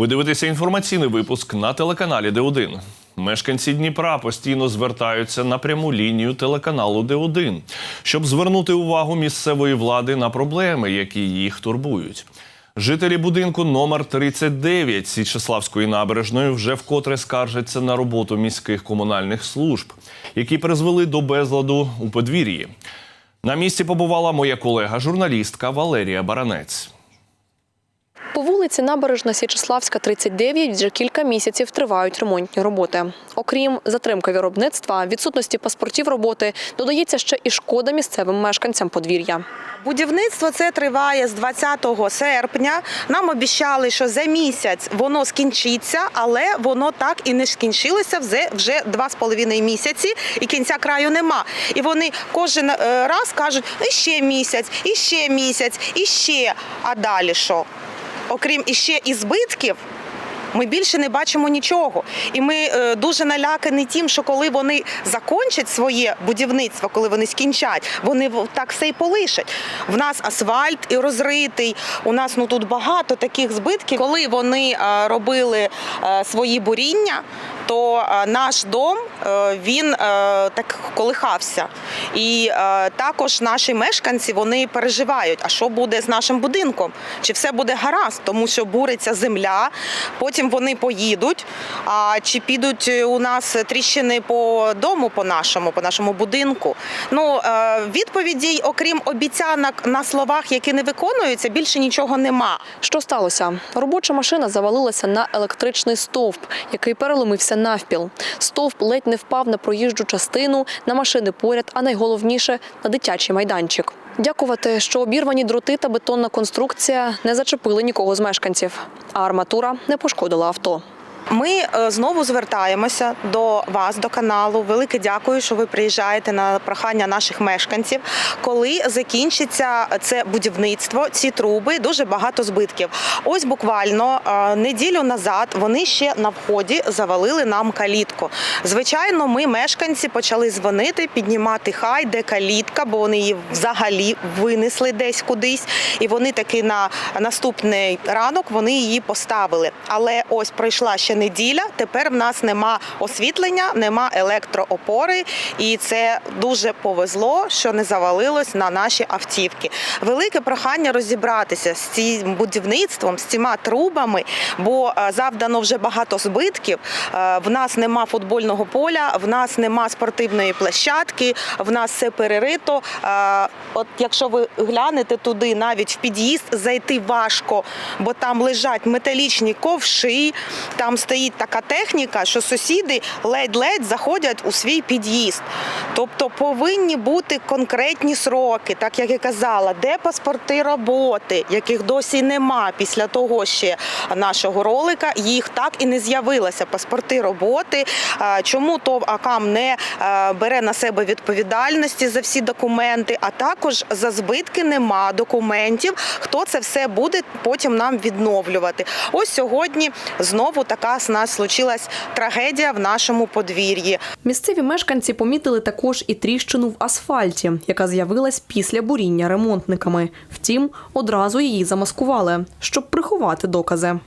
Ви дивитеся інформаційний випуск на телеканалі Д1. Мешканці Дніпра постійно звертаються на пряму лінію телеканалу Д1, щоб звернути увагу місцевої влади на проблеми, які їх турбують. Жителі будинку номер 39 Січеславської набережної вже вкотре скаржаться на роботу міських комунальних служб, які призвели до безладу у подвір'ї. На місці побувала моя колега, журналістка Валерія Баранець. Вулиці Набережна Січеславська, 39 вже кілька місяців тривають ремонтні роботи. Окрім затримки виробництва, відсутності паспортів роботи, додається ще і шкода місцевим мешканцям подвір'я. Будівництво це триває з 20 серпня. Нам обіцяли, що за місяць воно скінчиться, але воно так і не скінчилося вже вже два з половиною місяці, і кінця краю нема. І вони кожен е, раз кажуть, і ще місяць, і ще місяць, і ще. А далі що? Окрім іще і збитків. Ми більше не бачимо нічого, і ми е, дуже налякані тим, що коли вони закінчать своє будівництво, коли вони скінчать, вони так все і полишать. В нас асфальт і розритий. У нас ну тут багато таких збитків. Коли вони е, робили е, свої буріння, то е, наш дом е, він е, так колихався. І також наші мешканці вони переживають, а що буде з нашим будинком? Чи все буде гаразд, тому що буриться земля, потім вони поїдуть. А чи підуть у нас тріщини по дому, по нашому, по нашому будинку? Ну відповідей, окрім обіцянок на словах, які не виконуються, більше нічого нема. Що сталося? Робоча машина завалилася на електричний стовп, який переломився навпіл. Стовп ледь не впав на проїжджу частину, на машини поряд, а найголовніше на дитячий майданчик. Дякувати, що обірвані дроти та бетонна конструкція не зачепили нікого з мешканців, а арматура не пошкодила авто. Ми е, знову звертаємося до вас, до каналу. Велике дякую, що ви приїжджаєте на прохання наших мешканців. Коли закінчиться це будівництво, ці труби, дуже багато збитків. Ось буквально е, неділю назад вони ще на вході завалили нам калітку. Звичайно, ми, мешканці, почали дзвонити, піднімати хай, де калітка, бо вони її взагалі винесли десь кудись. І вони таки на наступний ранок вони її поставили. Але ось пройшла ще неділя. Тепер в нас нема освітлення, нема електроопори, і це дуже повезло, що не завалилось на наші автівки. Велике прохання розібратися з цим будівництвом, з цими трубами, бо е, завдано вже багато збитків. Е, В нас нема футбольного поля, в нас нема спортивної площадки, в нас все перерито. От якщо ви глянете туди, навіть в під'їзд зайти важко, бо там лежать металічні ковши, там стоїть така техніка, що сусіди ледь-ледь заходять у свій під'їзд. Тобто повинні бути конкретні сроки, так як я казала, де паспорти роботи, яких досі нема після того ще нашого ролика. Їх так і не з'явилося. Паспорти роботи. Чому ТОВ АКАМ не е, бере на себе відповідальності за всі документи, а також за збитки нема документів. Хто це все буде потім нам відновлювати? Ось сьогодні знову така з нас случилась трагедія в нашому подвір'ї. Місцеві мешканці помітили також і тріщину в асфальті, яка з'явилась після буріння ремонтниками. Втім, одразу її замаскували, щоб приховати докази.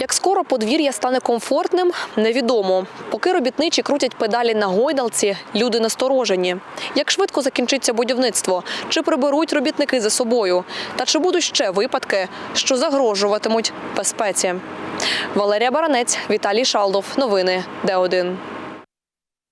Як скоро подвір'я стане комфортним, невідомо. Поки робітничі крутять педалі на гойдалці, люди насторожені. Як швидко закінчиться будівництво? Чи приберуть робітники за собою? Та чи будуть ще випадки, що загрожуватимуть безпеці? Валерія Баранець, Віталій Шалдов. Новини Д1.